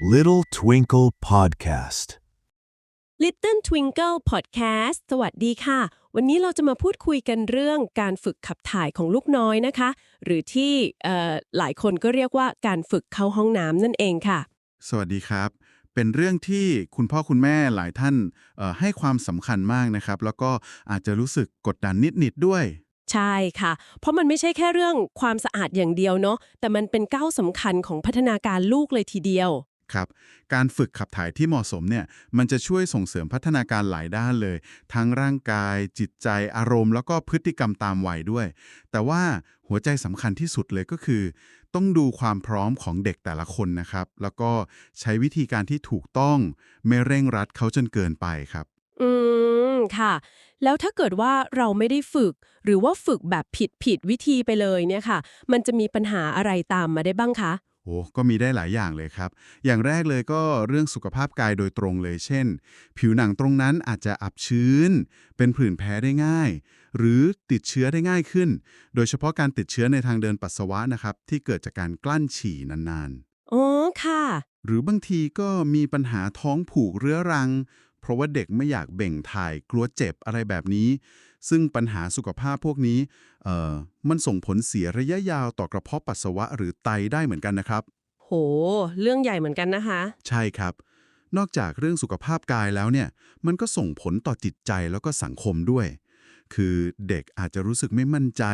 Little Twinkle Podcast. Little Twinkle Podcast สวัสดีค่ะ วันนี้เราจะมาพูดคุยกันเรื่องการฝึกขับถ่ายของลูกน้อยนะคะ หรือที่เอ่อหลายคนก็เรียกว่าการฝึกเข้าห้องน้ำนั่นเองค่ะ สวัสดีครับ เป็นเรื่องที่คุณพ่อคุณแม่หลายท่านเอ่อให้ความสำคัญมากนะครับ แล้วก็อาจจะรู้สึกกดดันนิดๆด้วยใช่ค่ะ เพราะมันไม่ใช่แค่เรื่องความสะอาดอย่างเดียวเนาะ แต่มันเป็นก้าวสำคัญของพัฒนาการลูกเลยทีเดียว ครับ การฝึกขับถ่ายที่เหมาะสมเนี่ย มันจะช่วยส่งเสริมพัฒนาการหลายด้านเลย ทั้งร่างกาย จิตใจ อารมณ์ แล้วก็พฤติกรรมตามวัยด้วย แต่ว่าหัวใจสำคัญที่สุดเลยก็คือ ต้องดูความพร้อมของเด็กแต่ละคนนะครับ แล้วก็ใช้วิธีการที่ถูกต้อง ไม่เร่งรัดเขาจนเกินไปครับ อืม ค่ะ แล้วถ้าเกิดว่าเราไม่ได้ฝึก หรือว่าฝึกแบบผิดผิดวิธีไปเลยเนี่ยค่ะ มันจะมีปัญหาอะไรตามมาได้บ้างคะ โอ้ก็มีได้หลายอย่างเลยครับ อย่างแรกเลยก็เรื่องสุขภาพกายโดยตรงเลย เช่น ผิวหนังตรงนั้นอาจจะอับชื้น เป็นผื่นแพ้ได้ง่าย หรือติดเชื้อได้ง่ายขึ้น โดยเฉพาะการติดเชื้อในทางเดินปัสสาวะนะครับ ที่เกิดจากการกลั้นฉี่นานอ๋อค่ะๆหรือบางทีก็มีปัญหาท้องผูกเรื้อรัง เพราะว่าเด็กไม่อยากเบ่งถ่ายกลัวเจ็บอะไรแบบนี้ ซึ่งปัญหาสุขภาพพวกนี้เอ่อมันส่งผลเสียระยะยาวต่อกระเพาะปัสสาวะหรือไตได้เหมือนกันนะครับ โห เรื่องใหญ่เหมือนกันนะคะ ใช่ครับ นอกจากเรื่องสุขภาพกายแล้วเนี่ย มันก็ส่งผลต่อจิตใจแล้วก็สังคมด้วยคือเด็กอาจจะรู้สึกไม่มั่นใจ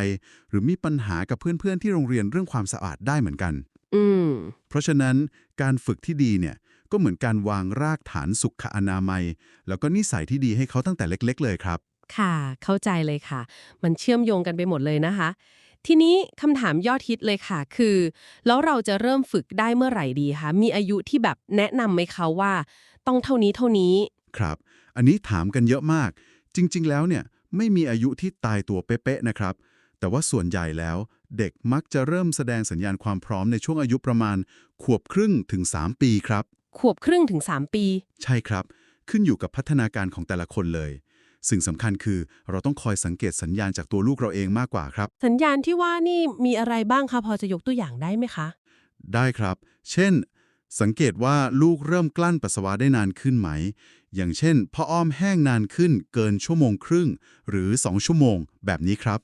หรือมีปัญหากับเพื่อนๆที่โรงเรียนเรื่องความสะอาดได้เหมือนกัน อืมเพราะฉะนั้นการฝึกที่ดีเนี่ย ก็เหมือนการวางรากฐานสุขอนามัย แล้วก็นิสัยที่ดีให้เขาตั้งแต่เล็ก ๆ เลยครับ ค่ะ เข้าใจเลยค่ะ มันเชื่อมโยงกันไปหมดเลยนะคะ ทีนี้คำถามยอดฮิตเลยค่ะ คือ แล้วเราจะเริ่มฝึกได้เมื่อไหร่ดีคะมีอายุที่แบบแนะนำไหมคะว่า ต้องเท่านี้เท่านี้ครับ อันนี้ถามกันเยอะมาก จริง ๆ แล้วเนี่ยไม่มีอายุที่ตายตัวเป๊ะๆนะครับ แต่ว่าส่วนใหญ่แล้ว เด็กมักจะเริ่มแสดงสัญญาณความพร้อมในช่วงอายุประมาณขวบครึ่งถึง 3 ปีครับ ขวบครึ่งถึง 3 ปี ใช่ครับ ขึ้นอยู่กับพัฒนาการของแต่ละคนเลย สิ่งสำคัญคือเราต้องคอยสังเกตสัญญาณจากตัวลูกเราเองมากกว่าครับ สัญญาณที่ว่านี่มีอะไรบ้างคะพอจะยกตัวอย่างได้ไหมคะ ได้ครับ เช่น สังเกตว่าลูกเริ่มกลั้นปัสสาวะได้นานขึ้นไหม อย่างเช่นพ่ออ้อมแห้งนานขึ้นเกินชั่วโมงครึ่ง หรือ 2 ชั่วโมง แบบนี้ครับ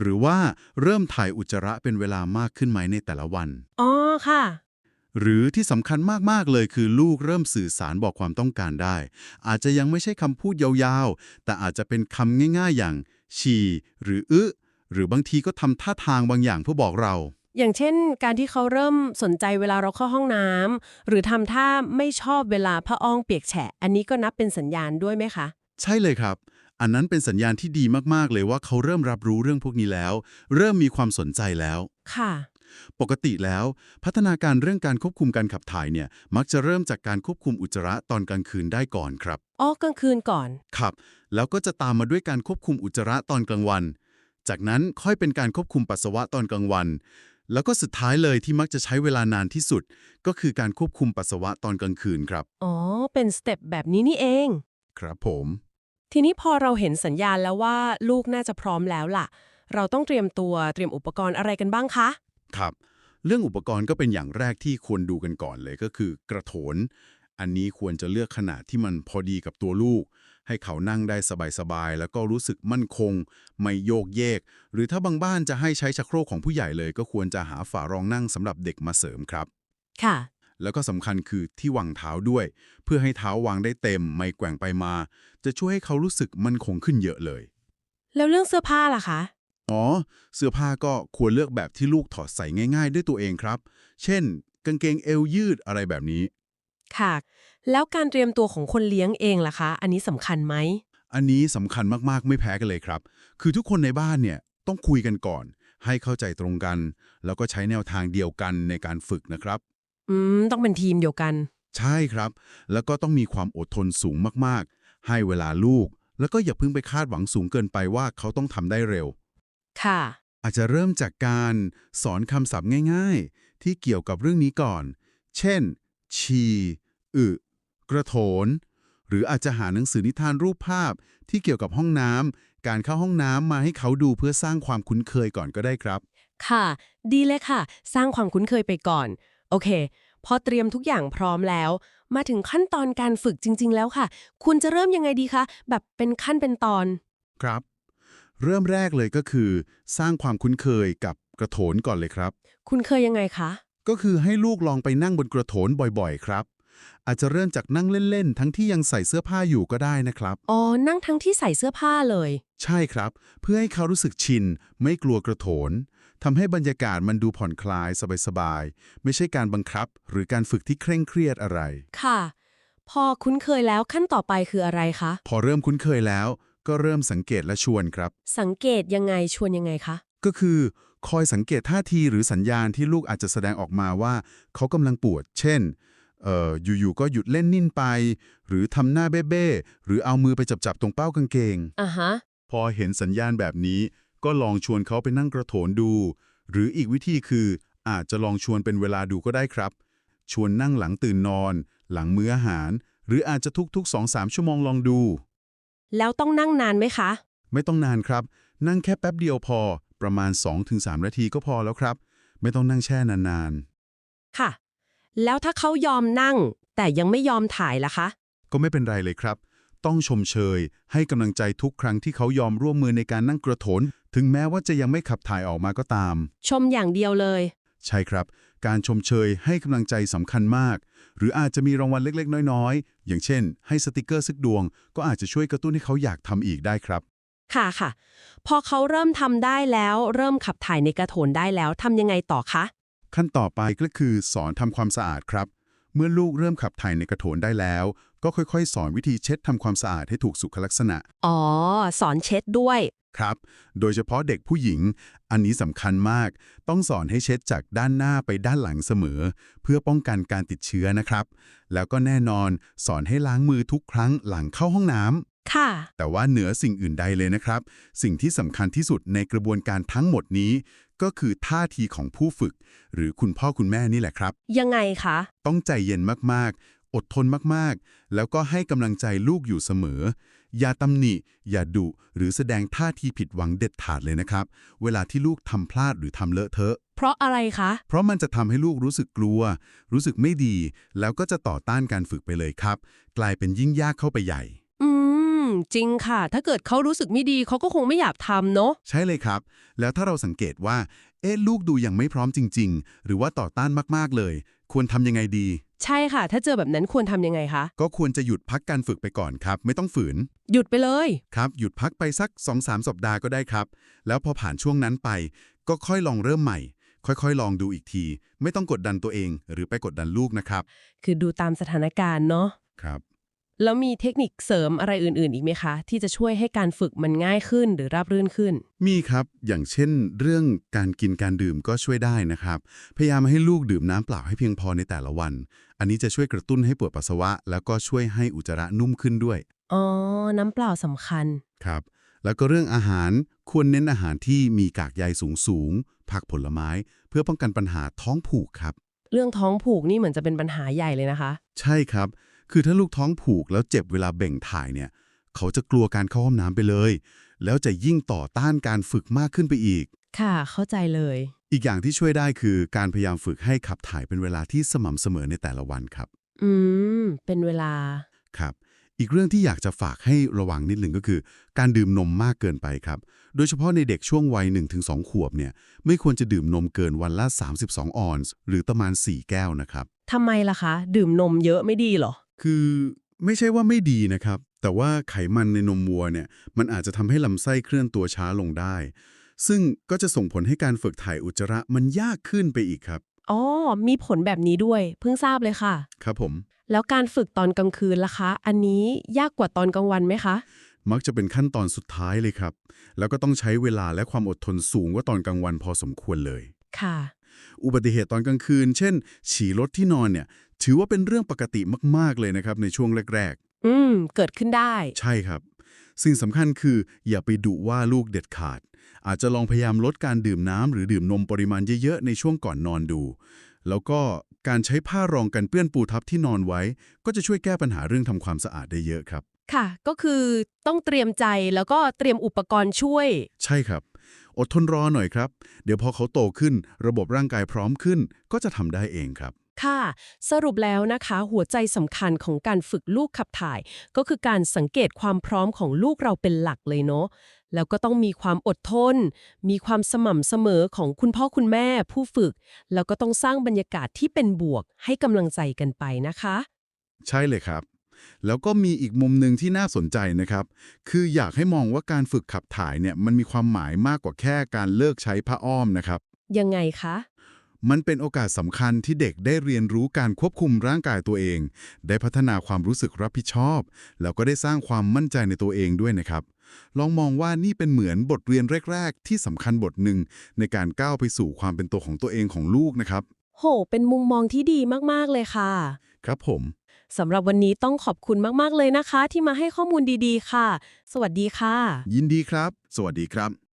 หรือว่าเริ่มถ่ายอุจจาระเป็นเวลามากขึ้นไหมในแต่ละวัน อ๋อค่ะ หรือที่สำคัญมาก ๆ เลยคือลูกเริ่มสื่อสารบอกความต้องการได้ อาจจะยังไม่ใช่คำพูดยาวๆ แต่อาจจะเป็นคำง่าย ๆ อย่างฉี่หรืออึหรือบางทีก็ทำท่าทางบางอย่างเพื่อบอกเรา อย่างเช่น การที่เขาเริ่มสนใจเวลาเราเข้าห้องน้ำหรือทำท่าไม่ชอบเวลาผ้าอ้องเปียกแฉะ อันนี้ก็นับเป็นสัญญาณด้วยไหมคะ ใช่เลยครับ อันนั้นเป็นสัญญาณที่ดีมากๆเลยว่าเขาเริ่มรับรู้เรื่องพวกนี้แล้ว เริ่มมีความสนใจแล้ว ค่ะ ปกติแล้ว พัฒนาการเรื่องการควบคุมการขับถ่ายเนี่ยมักจะเริ่มจากการควบคุมอุจจาระตอนกลางคืนได้ก่อนครับ อ๋อกลางคืนก่อน ครับ แล้วก็จะตามมาด้วยการควบคุมอุจจาระตอนกลางวัน จากนั้นค่อยเป็นการควบคุมปัสสาวะตอนกลางวัน แล้วก็สุดท้ายเลยที่มักจะใช้เวลานานที่สุด ก็คือการควบคุมปัสสาวะตอนกลางคืนครับ อ๋อ เป็นสเต็ปแบบนี้นี่เอง ครับผม ทีนี้พอเราเห็นสัญญาณแล้วว่าลูกน่าจะพร้อมแล้วล่ะ เราต้องเตรียมตัวเตรียมอุปกรณ์อะไรกันบ้างคะ ครับ เรื่องอุปกรณ์ก็เป็นอย่างแรกที่ควรดูกันก่อนเลยก็คือกระโถน อันนี้ควรจะเลือกขนาดที่มันพอดีกับตัวลูก ให้เขานั่งได้สบายๆ แล้วก็รู้สึกมั่นคง ไม่โยกเยก หรือถ้าบางบ้านจะให้ใช้ชักโครกของผู้ใหญ่เลย ก็ควรจะหาฝารองนั่งสำหรับเด็กมาเสริมครับ ค่ะ แล้วก็สำคัญคือที่วางเท้าด้วย เพื่อให้เท้าวางได้เต็ม ไม่แกว่งไปมา จะช่วยให้เขารู้สึกมั่นคงขึ้นเยอะเลย แล้วเรื่องเสื้อผ้าล่ะคะ อ๋อ เสื้อผ้าก็ควรเลือกแบบที่ลูกถอดใส่ง่าย ๆ ด้วยตัวเองครับ เช่น กางเกงเอวยืดอะไรแบบนี้ ค่ะ แล้วการเตรียมตัวของคนเลี้ยงเองล่ะคะ อันนี้สำคัญไหม อันนี้สำคัญมากๆ ไม่แพ้กันเลยครับ คือทุกคนในบ้านเนี่ยต้องคุยกันก่อน ให้เข้าใจตรงกัน แล้วก็ใช้แนวทางเดียวกันในการฝึกนะครับ อืม ต้องเป็นทีมเดียวกัน ใช่ครับ แล้วก็ต้องมีความอดทนสูงมากๆ ให้เวลาลูก แล้วก็อย่าเพิ่งไปคาดหวังสูงเกินไปว่าเขาต้องทำได้เร็ว ค่ะ อาจจะเริ่มจากการสอนคำศัพท์ง่าย ๆ ที่เกี่ยวกับเรื่องนี้ก่อน เช่น ชีอึกระโถน หรืออาจจะหาหนังสือนิทานรูปภาพที่เกี่ยวกับห้องน้ำการเข้าห้องน้ำมาให้เขาดูเพื่อสร้างความคุ้นเคยก่อนก็ได้ครับ ค่ะ ดีเลยค่ะ สร้างความคุ้นเคยไปก่อน โอเค พอเตรียมทุกอย่างพร้อมแล้ว มาถึงขั้นตอนการฝึกจริง ๆ แล้วค่ะ คุณจะเริ่มยังไงดีคะ แบบเป็นขั้นเป็นตอน ครับ เริ่มแรกเลยก็คือ สร้างความคุ้นเคยกับกระโถนก่อนเลยครับ คุณเคยยังไงคะ ก็คือให้ลูกลองไปนั่งบนกระโถนบ่อยๆ ครับ อาจจะเริ่มจากนั่งเล่นๆ ทั้งที่ยังใส่เสื้อผ้าอยู่ก็ได้นะครับ อ๋อ นั่งทั้งที่ใส่เสื้อผ้าเลย ใช่ครับ เพื่อให้เขารู้สึกชิน ไม่กลัวกระโถนทำให้บรรยากาศมันดูผ่อนคลายสบายๆ ไม่ใช่การบังคับ หรือการฝึกที่เคร่งเครียดอะไร ค่ะ พอคุ้นเคยแล้วขั้นต่อไปคืออะไรคะ พอเริ่มคุ้นเคยแล้ว ก็เริ่มสังเกตและชวนครับ สังเกตยังไงชวนยังไงคะ ก็คือคอยสังเกตท่าทีหรือสัญญาณที่ลูกอาจจะแสดงออกมาว่า เขากำลังปวด เช่นเอ่ออยู่ๆก็หยุดเล่นนิ่นไป หรือทำหน้าเบ้ๆหรือเอามือไปจับๆตรงเป้ากางเกง อะฮะ พอเห็นสัญญาณแบบนี้ก็ลองชวนเขาไปนั่งกระโถนดู หรืออีกวิธีคืออาจจะลองชวนเป็นเวลาดูก็ได้ครับ ชวนนั่งหลังตื่นนอน หลังมื้ออาหาร หรืออาจจะทุกๆ2-3ชั่วโมงลองดู แล้วต้องนั่งนานไหมคะ ไม่ต้องนานครับ นั่งแค่แป๊บเดียวพอ ประมาณ 2-3 นาทีก็พอแล้วครับ ไม่ต้องนั่งแช่นานค่ะ แล้วถ้าเขายอมนั่ง แต่ยังไม่ยอมถ่ายล่ะคะๆก็ไม่เป็นไรเลยครับ ต้องชมเชย ให้กำลังใจทุกครั้งที่เขายอมร่วมมือในการนั่งกระโถน ถึงแม้ว่าจะยังไม่ขับถ่ายออกมาก็ตาม ชมอย่างเดียวเลย ใช่ครับ การชมเชยให้กำลังใจสำคัญมาก หรืออาจจะมีรางวัลเล็กๆ น้อยๆ อย่างเช่น ให้สติกเกอร์สักดวง ก็อาจจะช่วยกระตุ้นให้เขาอยากทำอีกได้ครับ ค่ะค่ะ พอเขาเริ่มทำได้แล้ว เริ่มขับถ่ายในกระโถนได้แล้วทำยังไงต่อคะ ขั้นต่อไปก็คือสอนทำความสะอาดครับ เมื่อลูกเริ่มขับถ่ายในกระโถนได้แล้ว ก็ค่อยๆ สอนวิธีเช็ดทำความสะอาดให้ถูกสุขลักษณะ อ๋อ สอนเช็ดด้วย ครับ โดยเฉพาะเด็กผู้หญิง อันนี้สำคัญมาก ต้องสอนให้เช็ดจากด้านหน้าไปด้านหลังเสมอ เพื่อป้องกันการติดเชื้อนะครับ แล้วก็แน่นอนสอนให้ล้างมือทุกครั้งหลังเข้าห้องน้ำค่ะแต่ว่าเหนือสิ่งอื่นใดเลยนะครับ สิ่งที่สำคัญที่สุดในกระบวนการทั้งหมดนี้ ก็คือท่าทีของผู้ฝึก หรือคุณพ่อคุณแม่นี่แหละครับ ยังไงคะ ต้องใจเย็นมากๆ อดทนมากๆ แล้วก็ให้กำลังใจลูกอยู่เสมอ อย่าตำหนิ อย่าดุ หรือแสดงท่าทีผิดหวังเด็ดขาดเลยนะครับ เวลาที่ลูกทำพลาดหรือทำเลอะเทอะ เพราะอะไรคะ เพราะมันจะทำให้ลูกรู้สึกกลัว รู้สึกไม่ดี แล้วก็จะต่อต้านการฝึกไปเลยครับ กลายเป็นยิ่งยากเข้าไปใหญ่ อืม จริงค่ะ ถ้าเกิดเขารู้สึกไม่ดีเขาก็คงไม่อยากทำเนาะ ใช่เลยครับ แล้วถ้าเราสังเกตว่า เอ๊ะลูกดูยังไม่พร้อมจริง ๆ หรือว่าต่อต้านมากๆเลย ควรทำยังไงดี ใช่ค่ะ ถ้าเจอแบบนั้นควรทำยังไงคะ ก็ควรจะหยุดพักการฝึกไปก่อนครับ ไม่ต้องฝืน หยุดไปเลย ครับหยุดพักไปสัก 2-3 สัปดาห์ก็ได้ครับ แล้วพอผ่านช่วงนั้นไป ก็ค่อยลองเริ่มใหม่ ค่อยๆ ลองดูอีกที ไม่ต้องกดดันตัวเอง หรือไปกดดันลูกนะครับคือดูตามสถานการณ์เนาะ ครับ แล้วมีเทคนิคเสริมอะไรอื่น ๆ อีกไหมคะ ที่จะช่วยให้การฝึกมันง่ายขึ้นหรือราบรื่นขึ้น มีครับ อย่างเช่น เรื่องการกินการดื่มก็ช่วยได้นะครับ พยายามให้ลูกดื่มน้ำเปล่าให้เพียงพอในแต่ละวัน อันนี้จะช่วยกระตุ้นให้ปวดปัสสาวะ แล้วก็ช่วยให้อุจจาระนุ่มขึ้นด้วย อ๋อ น้ำเปล่าสำคัญ ครับ แล้วก็เรื่องอาหารควรเน้นอาหารที่มีกากใยสูงสูงๆผักผลไม้ เพื่อป้องกันปัญหาท้องผูกครับ เรื่องท้องผูกนี่เหมือนจะเป็นปัญหาใหญ่เลยนะคะ ใช่ครับ คือถ้าลูกท้องผูกแล้วเจ็บเวลาเบ่งถ่ายเนี่ย เขาจะกลัวการเข้าห้องน้ำไปเลย แล้วจะยิ่งต่อต้านการฝึกมากขึ้นไปอีก ค่ะ เข้าใจเลย อีกอย่างที่ช่วยได้คือการพยายามฝึกให้ขับถ่ายเป็นเวลาที่สม่ำเสมอในแต่ละวันครับ อืม เป็นเวลา ครับ อีกเรื่องที่อยากจะฝากให้ระวังนิดหนึ่งก็คือ การดื่มนมมากเกินไปครับ โดยเฉพาะในเด็กช่วงวัย 1-2 ขวบเนี่ย ไม่ควรจะดื่มนมเกินวันละ 32 ออนซ์ หรือประมาณ 4 แก้วนะครับ ทำไมล่ะคะ ดื่มนมเยอะไม่ดีเหรอ คือไม่ใช่ว่าไม่ดีนะครับ แต่ว่าไขมันในนมวัวเนี่ยมันอาจจะทำให้ลำไส้เคลื่อนตัวช้าลงได้ ซึ่งก็จะส่งผลให้การฝึกถ่ายอุจจาระมันยากขึ้นไปอีกครับ อ๋อ มีผลแบบนี้ด้วย เพิ่งทราบเลยค่ะ ครับผม แล้วการฝึกตอนกลางคืนล่ะคะ อันนี้ยากกว่าตอนกลางวันไหมคะ มักจะเป็นขั้นตอนสุดท้ายเลยครับ แล้วก็ต้องใช้เวลาและความอดทนสูงกว่าตอนกลางวันพอสมควรเลย ค่ะ อุบัติเหตุตอนกลางคืน เช่น ฉี่รถที่นอนเนี่ย ถือว่าเป็นเรื่องปกติมาก ๆ เลยนะครับในช่วงแรกอืม เกิดขึ้นได้ๆใช่ครับ สิ่งสำคัญคือ อย่าไปดุว่าลูกเด็ดขาด อาจจะลองพยายามลดการดื่มน้ำหรือดื่มนมปริมาณเยอะๆ ในช่วงก่อนนอนดู แล้วก็การใช้ผ้ารองกันเปื้อนปูทับที่นอนไว้ ก็จะช่วยแก้ปัญหาเรื่องทำความสะอาดได้เยอะครับ ค่ะ ก็คือต้องเตรียมใจแล้วก็เตรียมอุปกรณ์ช่วย ใช่ครับ อดทนรอหน่อยครับ เดี๋ยวพอเขาโตขึ้น ระบบร่างกายพร้อมขึ้น ก็จะทำได้เองครับ ค่ะ สรุปแล้วนะคะ หัวใจสำคัญของการฝึกลูกขับถ่าย ก็คือการสังเกตความพร้อมของลูกเราเป็นหลักเลยเนาะแล้วก็ต้องมีความอดทน มีความสม่ำเสมอของคุณพ่อคุณแม่ผู้ฝึก แล้วก็ต้องสร้างบรรยากาศที่เป็นบวกให้กำลังใจกันไปนะคะ ใช่เลยครับ แล้วก็มีอีกมุมหนึ่งที่น่าสนใจนะครับ คืออยากให้มองว่าการฝึกขับถ่ายเนี่ยมันมีความหมายมากกว่าแค่การเลิกใช้ผ้าอ้อมนะครับ ยังไงคะ มันเป็นโอกาสสำคัญที่เด็กได้เรียนรู้การควบคุมร่างกายตัวเอง ได้พัฒนาความรู้สึกรับผิดชอบ แล้วก็ได้สร้างความมั่นใจในตัวเองด้วยนะครับ ลองมองว่านี่เป็นเหมือนบทเรียนแรก ๆ ที่สำคัญบทหนึ่งในการก้าวไปสู่ความเป็นตัวของตัวเองของลูกนะครับ โห เป็นมุมมองที่ดีมาก ๆ เลยค่ะ ครับผมสำหรับวันนี้ต้องขอบคุณมาก ๆ เลยนะคะ ที่มาให้ข้อมูลดี ๆ ค่ะ สวัสดีค่ะ ยินดีครับ สวัสดีครับ